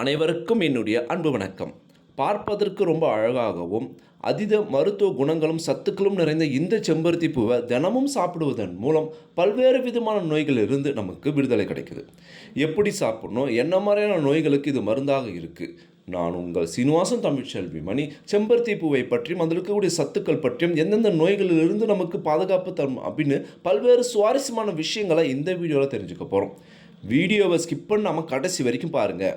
அனைவருக்கும் என்னுடைய அன்பு வணக்கம். பார்ப்பதற்கு ரொம்ப அழகாகவும் அதீத மருத்துவ குணங்களும் சத்துக்களும் நிறைந்த இந்த செம்பருத்தி பூவை தினமும் சாப்பிடுவதன் மூலம் பல்வேறு விதமான நோய்களிலிருந்து நமக்கு விடுதலை கிடைக்குது. எப்படி சாப்பிடணும்? என்ன மாதிரியான நோய்களுக்கு இது மருந்தாக இருக்குது நான் உங்கள் சீனிவாசன் தமிழ்ச்செல்வி மணி. செம்பருத்தி பூவை பற்றியும் அதில் இருக்கக்கூடிய சத்துக்கள் பற்றியும் எந்தெந்த நோய்களிலிருந்து நமக்கு பாதுகாப்பு தரும் அப்படின்னு பல்வேறு சுவாரஸ்யமான விஷயங்களை இந்த வீடியோவில் தெரிஞ்சுக்க போகிறோம் வீடியோவை ஸ்கிப் பண்ணாமல் கடைசி வரைக்கும் பாருங்கள்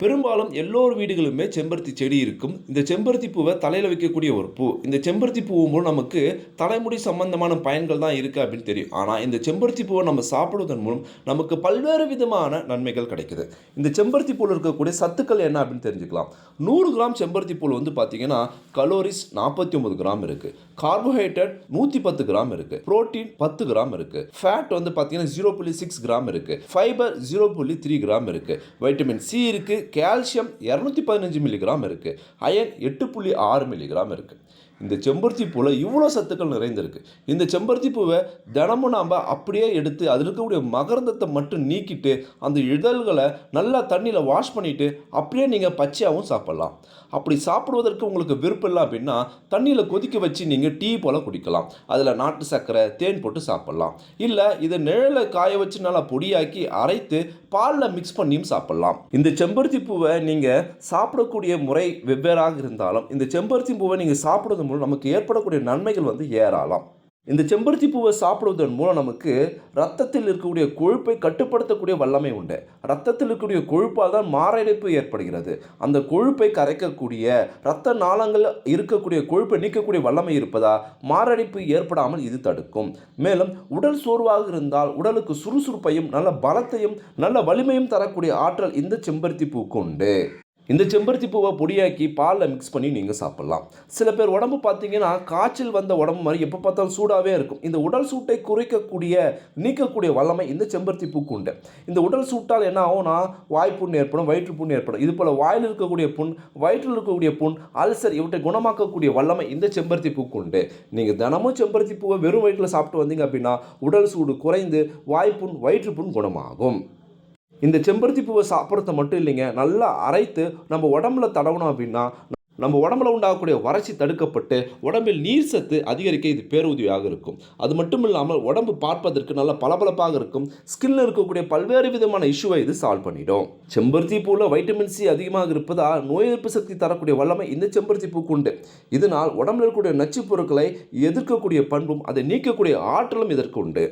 பெரும்பாலும் எல்லோர் வீடுகளுமே செம்பருத்தி செடி இருக்கும். இந்த செம்பருத்தி பூவை தலையில் வைக்கக்கூடிய ஒரு பூ. இந்த செம்பருத்தி பூவும் மூலம் நமக்கு தலைமுடி சம்பந்தமான பயன்கள் தான் இருக்குது அப்படின்னு தெரியும். ஆனால் இந்த செம்பருத்தி பூவை நம்ம சாப்பிடுவதன் மூலம் நமக்கு பல்வேறு விதமான நன்மைகள் கிடைக்குது. இந்த செம்பருத்தி பூவில் இருக்கக்கூடிய சத்துக்கள் என்ன அப்படின்னு தெரிஞ்சுக்கலாம். நூறு கிராம் செம்பருத்தி பூவில் வந்து பார்த்தீங்கன்னா கலோரிஸ் நாற்பத்தி ஒன்பது கிராம் இருக்குது கார்போஹைட்ரேட் நூற்றி பத்து கிராம் இருக்குது புரோட்டீன் பத்து கிராம் இருக்குது ஃபேட் வந்து பார்த்தீங்கன்னா ஜீரோ புள்ளி சிக்ஸ் கிராம் இருக்குது ஃபைபர் ஜீரோ புள்ளி த்ரீ கிராம் இருக்குது வைட்டமின் சி இருக்குது கால்சியம் இரநூத்தி பதினஞ்சு மில்லிகிராம் இருக்குது அயன் எட்டு புள்ளி ஆறு மில்லிகிராம் இருக்குது இந்த செம்பருத்தி பூவில் இவ்வளோ சத்துக்கள் நிறைந்திருக்கு. இந்த செம்பருத்தி பூவை தினமும் நாம் அப்படியே எடுத்து அதில் இருக்கக்கூடிய மகரந்தத்தை மட்டும் நீக்கிட்டு அந்த இதழ்களை நல்லா தண்ணியில் வாஷ் பண்ணிவிட்டு அப்படியே நீங்கள் பச்சையாகவும் சாப்பிட்லாம். அப்படி சாப்பிடுவதற்கு உங்களுக்கு விருப்பம் இல்லை அப்படின்னா தண்ணியில் கொதிக்க வச்சு நீங்கள் டீ போல் குடிக்கலாம். அதில் நாட்டு சர்க்கரை தேன் போட்டு சாப்பிட்லாம். இல்லை இதை நிழலை காய வச்சு நல்லா பொடியாக்கி அரைத்து பாலில் மிக்ஸ் பண்ணியும் சாப்பிட்லாம். இந்த செம்பருத்தி செம்பருத்தி பூவை நீங்கள் சாப்பிடக்கூடிய முறை வெவ்வேறாக இருந்தாலும் இந்த செம்பருத்தி பூவை நீங்கள் சாப்பிடுவதன் மூலம் நமக்கு ஏற்படக்கூடிய நன்மைகள் வந்து ஏராளம். இந்த செம்பருத்தி பூவை சாப்பிடுவதன் மூலம் நமக்கு ரத்தத்தில் இருக்கக்கூடிய கொழுப்பை கட்டுப்படுத்தக்கூடிய வல்லமை உண்டு. ரத்தத்தில் இருக்கக்கூடிய கொழுப்பால் தான் மாரடைப்பு ஏற்படுகிறது. அந்த கொழுப்பை கரைக்கக்கூடிய இரத்த நாளங்கள் இருக்கக்கூடிய கொழுப்பை நீக்கக்கூடிய வல்லமை இருப்பதா? மாரடைப்பு ஏற்படாமல் இது தடுக்கும். மேலும் உடல் சோர்வாக இருந்தால் உடலுக்கு சுறுசுறுப்பையும் நல்ல பலத்தையும் நல்ல வலிமையும் தரக்கூடிய ஆற்றல் இந்த செம்பருத்தி பூக்கு உண்டு. இந்த செம்பருத்தி பூவை பொடியாக்கி பாலில் மிக்ஸ் பண்ணி நீங்கள் சாப்பிட்லாம். சில பேர் உடம்பு பார்த்தீங்கன்னா காய்ச்சல் வந்த உடம்பு மாதிரி எப்போ பார்த்தாலும் சூடாகவே இருக்கும். இந்த உடல் சூட்டை குறைக்கக்கூடிய நீக்கக்கூடிய வல்லமை இந்த செம்பருத்தி பூக்கு உண்டு. இந்த உடல் சூட்டால் என்ன ஆகும்னா வாய்ப்புண் ஏற்படும் வயிற்று புண் ஏற்படும். இது போல் வாயில் இருக்கக்கூடிய புண் வயிற்றில் இருக்கக்கூடிய புண் அல்சர் இவற்றை குணமாக்கக்கூடிய வல்லமை இந்த செம்பருத்தி பூக்கு உண்டு. நீங்கள் தினமும் செம்பருத்தி பூவை வெறும் வயிற்றில் சாப்பிட்டு வந்தீங்க அப்படின்னா உடல் சூடு குறைந்து வாய்ப்புண் வயிற்றுப்புண் குணமாகும். இந்த செம்பருத்தி பூவை சாப்பிட்றது மட்டும் இல்லைங்க. நல்லா அரைத்து நம்ம உடம்புல தடவணும் அப்படின்னா நம்ம உடம்புல உண்டாகக்கூடிய வறட்சி தடுக்கப்பட்டு உடம்பில் நீர் சத்து அதிகரிக்க இது பேருதவியாக இருக்கும். அது மட்டும் இல்லாமல் உடம்பு பார்ப்பதற்கு நல்ல பளபளப்பாக இருக்கும். ஸ்கின்ல இருக்கக்கூடிய பல்வேறு விதமான இஷ்யூவை இது சால்வ் பண்ணிடும். செம்பருத்தி பூவில் வைட்டமின் சி அதிகமாக இருப்பதால் நோய் எதிர்ப்பு சக்தி தரக்கூடிய வல்லமை இந்த செம்பருத்தி பூக்கு உண்டு. இதனால் உடம்புல இருக்கக்கூடிய நச்சுப் பொருட்களை எதிர்க்கக்கூடிய பண்பும் அதை நீக்கக்கூடிய ஆற்றலும் இதற்கு உண்டு.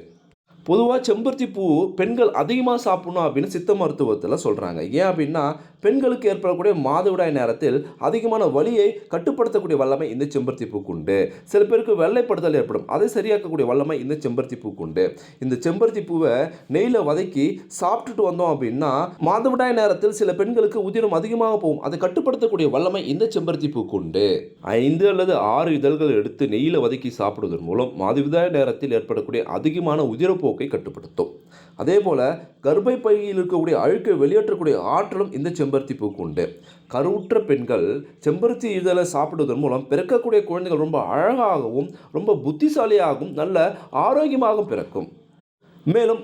பொதுவாக செம்பருத்தி பூ பெண்கள் அதிகமாக சாப்பிடணும் அப்படின்னு சித்த மருத்துவத்தில் சொல்கிறாங்க ஏன் அப்படின்னா பெண்களுக்கு ஏற்படக்கூடிய மாதவிடாய் நேரத்தில் அதிகமான வலியை கட்டுப்படுத்தக்கூடிய வல்லமை இந்த செம்பருத்தி பூக்கு உண்டு. சில பேருக்கு வெள்ளைப்படுதல் ஏற்படும். அதை சரியாக்கக்கூடிய வல்லமை இந்த செம்பருத்தி பூக்கு உண்டு. இந்த செம்பருத்தி பூவை நெய்யில் வதக்கி சாப்பிட்டுட்டு வந்தோம் அப்படின்னா மாதவிடாய் நேரத்தில் சில பெண்களுக்கு உதிரம் அதிகமாக போகும். அதை கட்டுப்படுத்தக்கூடிய வல்லமை இந்த செம்பருத்தி பூக்கு உண்டு. ஐந்து அல்லது ஆறு இதழ்கள் எடுத்து நெய்யில் வதக்கி சாப்பிடுவதன் மூலம் மாதவிடாய் நேரத்தில் ஏற்படக்கூடிய அதிகமான உதிரப்போக்கு கட்டுப்படுத்தும். அதே போல் கர்ப்பை பையில் இருக்கக்கூடிய அழுக்கை வெளியேற்றக்கூடிய ஆற்றலும் இந்த செம்பருத்தி பூக்கு உண்டு. கருவுற்ற பெண்கள் செம்பருத்தி இதழை சாப்பிடுவதன் மூலம் பிறக்கக்கூடிய குழந்தைகள் ரொம்ப அழகாகவும் ரொம்ப புத்திசாலியாகவும் நல்ல ஆரோக்கியமாகவும் பிறக்கும். மேலும்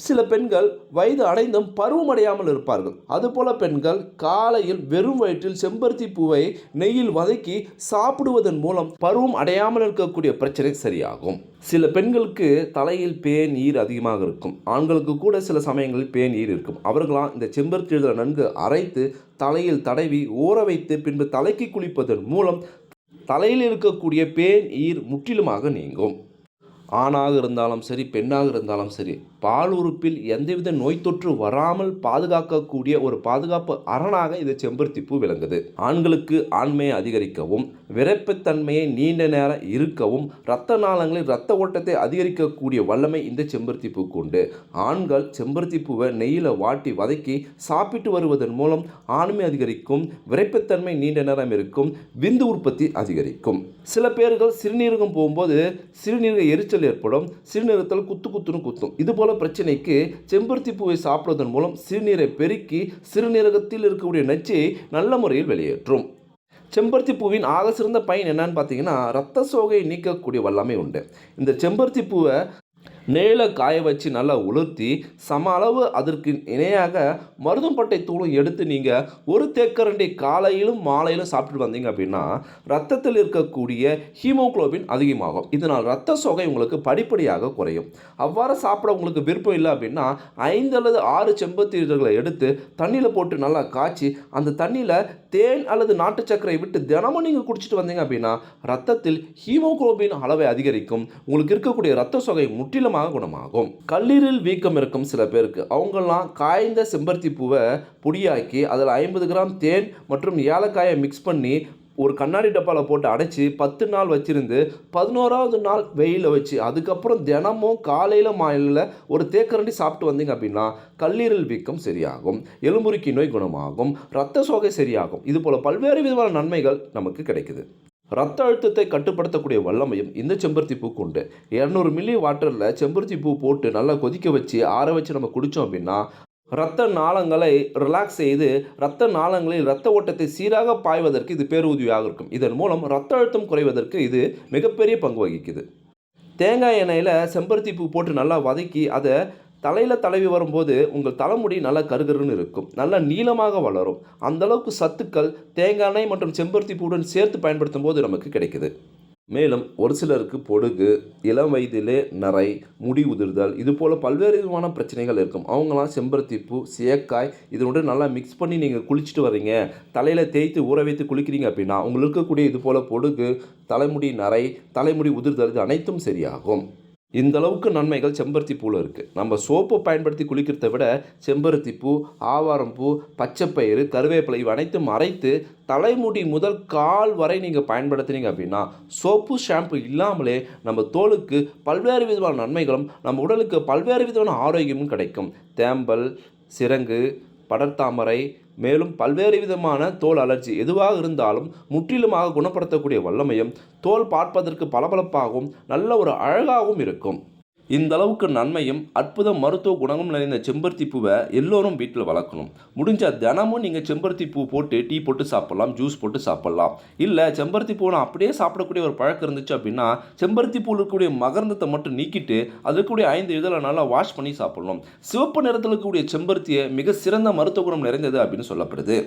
சில பெண்கள் வயது அடைந்தும் பருவம் அடையாமல் இருப்பார்கள். அதுபோல பெண்கள் காலையில் வெறும் வயிற்றில் செம்பருத்தி பூவை நெய்யில் வதக்கி சாப்பிடுவதன் மூலம் பருவம் அடையாமல் இருக்கக்கூடிய பிரச்சனை சரியாகும். சில பெண்களுக்கு தலையில் பேன் ஈர் அதிகமாக இருக்கும். ஆண்களுக்கு கூட சில சமயங்களில் பேன் ஈர் இருக்கும். அவர்களாம் இந்த செம்பருத்தி இதழை நன்கு அரைத்து தலையில் தடவி ஊற வைத்து பின்பு தலைக்கு குளிப்பதன் மூலம் தலையில் இருக்கக்கூடிய பேன் ஈர் முற்றிலுமாக நீங்கும். ஆணாக இருந்தாலும் சரி பெண்ணாக இருந்தாலும் சரி பால் உறுப்பில் எந்தவித நோய் தொற்று வராமல் பாதுகாக்கக்கூடிய ஒரு பாதுகாப்பு அரணாக இது செம்பருத்தி பூ விளங்குது. ஆண்களுக்கு ஆண்மையை அதிகரிக்கவும் விரைப்புத்தன்மையை நீண்ட நேரம் இருக்கவும் இரத்த நாளங்களில் இரத்த ஓட்டத்தை அதிகரிக்கக்கூடிய வல்லமை இந்த செம்பருத்தி பூக்கு உண்டு ஆண்கள் செம்பருத்தி பூவை நெய்யில் வாட்டி வதக்கி சாப்பிட்டு வருவதன் மூலம் ஆண்மை அதிகரிக்கும் விரைப்புத்தன்மை நீண்ட நேரம் இருக்கும் விந்து உற்பத்தி அதிகரிக்கும். சில பேர்கள் சிறுநீரகம் போகும்போது சிறுநீரக எரிச்சல் குத்துதல் ஏற்படும் சிறுநீரத்தில் குத்து குத்துன்னு குத்தும். இது போல பிரச்சனைக்கு செம்பருத்தி பூவை சாப்பிடுவதன் மூலம் சிறுநீரை பெருக்கி சிறுநீரகத்தில் இருக்கக்கூடிய நச்சையை நல்ல முறையில் வெளியேற்றும். செம்பருத்தி பூவின் ஆக சிறந்த பயன் என்னன்னு பார்த்தீங்கன்னா ரத்த சோகையை நீக்கக்கூடிய வல்லமை உண்டு. இந்த செம்பருத்தி பூவை நேல காய வச்சு நல்லா உளுத்தி சம அளவு அதற்கு இணையாக மருதம்பட்டை தூளும் எடுத்து நீங்கள் ஒரு தேக்கரண்டி காலையிலும் மாலையிலும் சாப்பிட்டு வந்தீங்க அப்படின்னா ரத்தத்தில் இருக்கக்கூடிய ஹீமோகுளோபின் அதிகமாகும். இதனால் ரத்த சொகை உங்களுக்கு படிப்படியாக குறையும். அவ்வாறு சாப்பிட உங்களுக்கு விருப்பம் இல்லை அப்படின்னா ஐந்து அல்லது ஆறு செம்பருத்தி எடுத்து தண்ணியில் போட்டு நல்லா காய்ச்சி அந்த தண்ணியில் தேன் அல்லது நாட்டு சர்க்கரை விட்டு தினமும் நீங்கள் குடிச்சிட்டு வந்தீங்க அப்படின்னா ரத்தத்தில் ஹீமோகுளோபின் அளவை அதிகரிக்கும். உங்களுக்கு இருக்கக்கூடிய ரத்த சொகை முற்றிலுமாக குணமாகும். கல்லீரல் வீக்கம் இருக்கும் சில பேருக்கு. அவங்கெல்லாம் காய்ந்த செம்பருத்தி பூவை பொடியாக்கி அதில் ஐம்பது கிராம் தேன் மற்றும் ஏலக்காயை மிக்ஸ் பண்ணி ஒரு கண்ணாடி டப்பாவில் போட்டு அடைச்சி பத்து நாள் வச்சுருந்து பதினோராவது நாள் வெயிலில் வச்சு அதுக்கப்புறம் தினமும் காலையில் மாலையில் ஒரு தேக்கரண்டி சாப்பிட்டு வந்தீங்க அப்படின்னா கல்லீரல் வீக்கம் சரியாகும் எலும்புருக்கி நோய் குணமாகும் ரத்த சோகை சரியாகும். இது போல் பல்வேறு விதமான நன்மைகள் நமக்கு கிடைக்குது. ரத்த அழுத்தத்தை கட்டுப்படுத்தக்கூடிய வல்லமையும் இந்த செம்பருத்தி பூக்கு உண்டு. இரநூறு மில்லி வாட்டரில் செம்பருத்தி பூ போட்டு நல்லா கொதிக்க வச்சு ஆற வச்சு நம்ம குடித்தோம் அப்படின்னா இரத்த நாளங்களை ரிலாக்ஸ் செய்து இரத்த நாளங்களில் இரத்த ஓட்டத்தை சீராக பாய்வதற்கு இது பேருதவியாக இருக்கும். இதன் மூலம் இரத்த அழுத்தம் குறைவதற்கு இது மிகப்பெரிய பங்கு வகிக்குது. தேங்காய் எண்ணெயில் செம்பருத்தி பூ போட்டு நல்லா வதக்கி அதை தலையில் தலைவி வரும்போது உங்கள் தலைமுடி நல்லா கருகருன்னு இருக்கும். நல்லா நீளமாக வளரும். அந்தளவுக்கு சத்துக்கள் தேங்காய் எண்ணெய் மற்றும் செம்பருத்தி பூவுடன் சேர்த்து பயன்படுத்தும் போது நமக்கு கிடைக்குது. மேலும் ஒரு சிலருக்கு பொடுகு இளம் வயதிலே நரை முடி உதிர்தல் இது போல் பல்வேறு விதமான பிரச்சனைகள் இருக்கும். அவங்களாம் செம்பருத்தி பூ சேக்காய் இதனுடன் நல்லா மிக்ஸ் பண்ணி நீங்கள் குளிச்சுட்டு வர்றீங்க. தலையில் தேய்த்து ஊற வைத்து குளிக்கிறீங்க அப்படின்னா உங்களுக்கு இருக்கக்கூடிய இது போல் பொடுகு தலைமுடி நரை தலைமுடி உதிர்தல் இது அனைத்தும் சரியாகும். இந்த அளவுக்கு நன்மைகள் செம்பருத்தி பூவில் இருக்குது நம்ம சோப்பு பயன்படுத்தி குளிக்கிறத விட செம்பருத்தி பூ ஆவாரம் பூ பச்சைப்பயிறு கருவேப்பிலை இவை அனைத்தும் அரைத்து தலைமுடி முதல் கால் வரை நீங்கள் பயன்படுத்துனீங்க அப்படின்னா சோப்பு ஷாம்பு இல்லாமலே நம்ம தோலுக்கு பல்வேறு விதமான நன்மைகளும் நம்ம உடலுக்கு பல்வேறு விதமான ஆரோக்கியமும் கிடைக்கும். தேம்பல் சிரங்கு படர்தாமரை மேலும் பல்வேறு விதமான தோல் அலர்ஜி எதுவாக இருந்தாலும் முற்றிலுமாக குணப்படுத்தக்கூடிய வல்லமையும் தோல் பார்ப்பதற்கு பளபளப்பாகவும் நல்ல ஒரு அழகாகவும் இருக்கும். இந்த அளவுக்கு நன்மையும் அற்புத மருத்துவ குணமும் நிறைந்த செம்பருத்தி பூவை எல்லோரும் வீட்டில் வளர்க்கணும். முடிஞ்சால் தினமும் நீங்கள் செம்பருத்தி பூ போட்டு டீ போட்டு சாப்பிட்லாம் ஜூஸ் போட்டு சாப்பிட்லாம். இல்லை செம்பருத்தி பூவை அப்படியே சாப்பிடக்கூடிய ஒரு பழக்கம் இருந்துச்சு அப்படின்னா செம்பருத்தி பூவில் இருக்கக்கூடிய மகர்ந்தத்தை மட்டும் நீக்கிட்டு அதில் ஐந்து இதழை நல்லா வாஷ் பண்ணி சாப்பிடணும். சிவப்பு நிறத்தில் இருக்கக்கூடிய செம்பருத்தியை மிக சிறந்த மருத்துவ குணம் நிறைந்தது அப்படின்னு சொல்லப்படுது.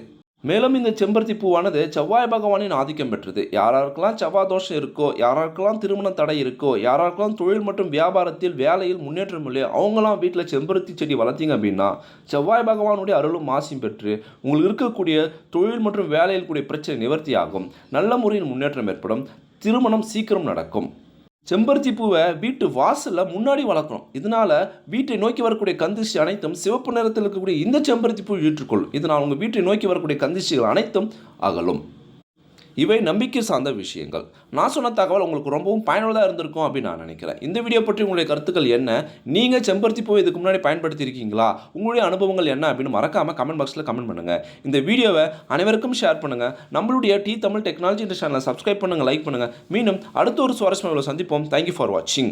மேலும் இந்த செம்பருத்தி பூவானது செவ்வாய் பகவானின் ஆதிக்கம் பெற்றது. யாராருக்கெல்லாம் செவ்வாய் தோஷம் இருக்கோ யாராருக்கெல்லாம் திருமண தடை இருக்கோ யாராருக்கெல்லாம் தொழில் மற்றும் வியாபாரத்தில் வேலையில் முன்னேற்றம் இல்லையோ அவங்களாம் வீட்டில் செம்பருத்தி செடி வளர்த்தீங்க அப்படின்னா செவ்வாய் பகவானுடைய அருளும் மாசியும் பெற்று உங்களுக்கு இருக்கக்கூடிய தொழில் மற்றும் வேலையில் கூடிய பிரச்சனை நிவர்த்தியாகும். நல்ல முறையில் முன்னேற்றம் ஏற்படும். திருமணம் சீக்கிரம் நடக்கும். செம்பருத்தி பூவை வீட்டு வாசலில் முன்னாடி வளர்க்கணும். இதனால் வீட்டை நோக்கி வரக்கூடிய கந்திஷ்டி அனைத்தும் சிவப்பு நிறத்தில் இருக்கக்கூடிய இந்த செம்பருத்தி பூ ஏற்றுக்கொள்ளும் இதனால் உங்கள் வீட்டை நோக்கி வரக்கூடிய கந்திஷ்டிகள் அனைத்தும் அகலும். இவை நம்பிக்கை சார்ந்த விஷயங்கள். நான் சொன்ன தகவல் உங்களுக்கு ரொம்பவும் பயனுள்ளதாக இருந்திருக்கும் அப்படின்னு நான் நினைக்கிறேன். இந்த வீடியோ பற்றி உங்களுடைய கருத்துக்கள் என்ன? நீங்கள் செம்பருத்தி பூ இதுக்கு முன்னாடி பயன்படுத்தியிருக்கீங்களா? உங்களுடைய அனுபவங்கள் என்ன அப்படின்னு மறக்காமல் கமெண்ட் பாக்ஸில் கமெண்ட் பண்ணுங்கள் இந்த வீடியோவை அனைவருக்கும் ஷேர் பண்ணுங்கள் நம்மளுடைய டி தமிழ் டெக்னாலஜி இந்த சேனலை சப்ஸ்கிரைப் பண்ணுங்கள் லைக் பண்ணுங்கள் மீண்டும் அடுத்த ஒரு சுவாரஸ்யமாக சந்திப்போம். தேங்க்யூ ஃபார் வாட்சிங்